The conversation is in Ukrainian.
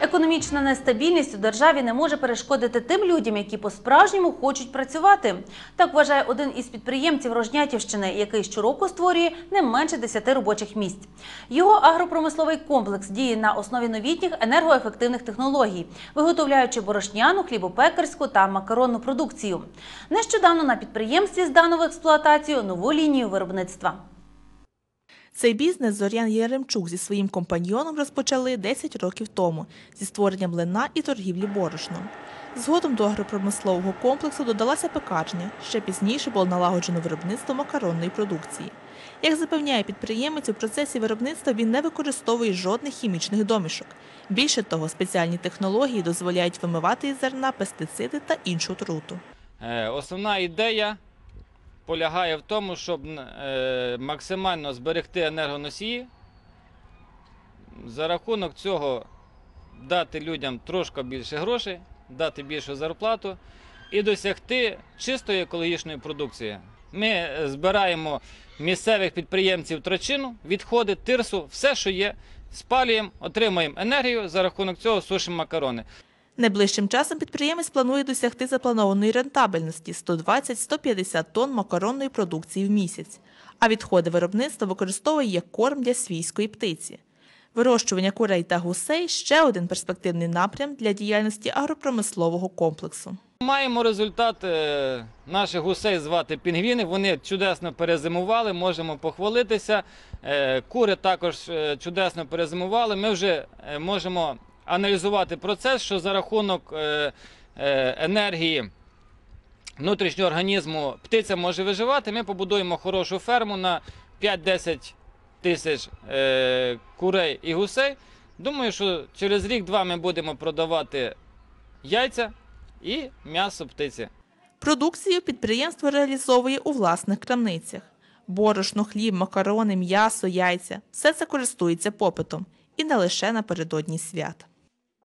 Економічна нестабільність у державі не може перешкодити тим людям, які по-справжньому хочуть працювати. Так вважає один із підприємців Рожнятівщини, який щороку створює не менше 10 робочих місць. Його агропромисловий комплекс діє на основі новітніх енергоефективних технологій, виготовляючи борошняну, хлібопекарську та макаронну продукцію. Нещодавно на підприємстві здано в експлуатацію нову лінію виробництва. Цей бізнес Зорян Яремчук зі своїм компаньйоном розпочали 10 років тому зі створення млина і торгівлі борошном. Згодом до агропромислового комплексу додалася пекарня. Ще пізніше було налагоджено виробництво макаронної продукції. Як запевняє підприємець, у процесі виробництва він не використовує жодних хімічних домішок. Більше того, спеціальні технології дозволяють вимивати із зерна пестициди та іншу отруту. Е, Основна ідея полягає в тому, щоб е, максимально зберегти енергоносії, за рахунок цього дати людям трошки більше грошей, дати більшу зарплату і досягти чистої екологічної продукції. Ми збираємо місцевих підприємців трачину, відходи, тирсу, все, що є, спалюємо, отримуємо енергію, за рахунок цього сушимо макарони. Найближчим часом підприємець планує досягти запланованої рентабельності 120-150 тонн макаронної продукції в місяць, а відходи виробництва використовує як корм для свійської птиці. Вирощування курей та гусей ще один перспективний напрям для діяльності агропромислового комплексу. Маємо результат наших гусей звати пінгвіни. Вони чудесно перезимували, можемо похвалитися. Е, Кури також е, чудесно перезимували. Ми вже е, можемо аналізувати процес, що за рахунок е, е, енергії внутрішнього організму птиця може виживати. Ми побудуємо хорошу ферму на 5-10 тисяч е, курей і гусей. Думаю, що через рік-два ми будемо продавати яйця і м'ясо птиці. Продукцію підприємство реалізовує у власних крамницях. Борошно, хліб, макарони, м'ясо, яйця все це користується попитом і не лише напередодні свят.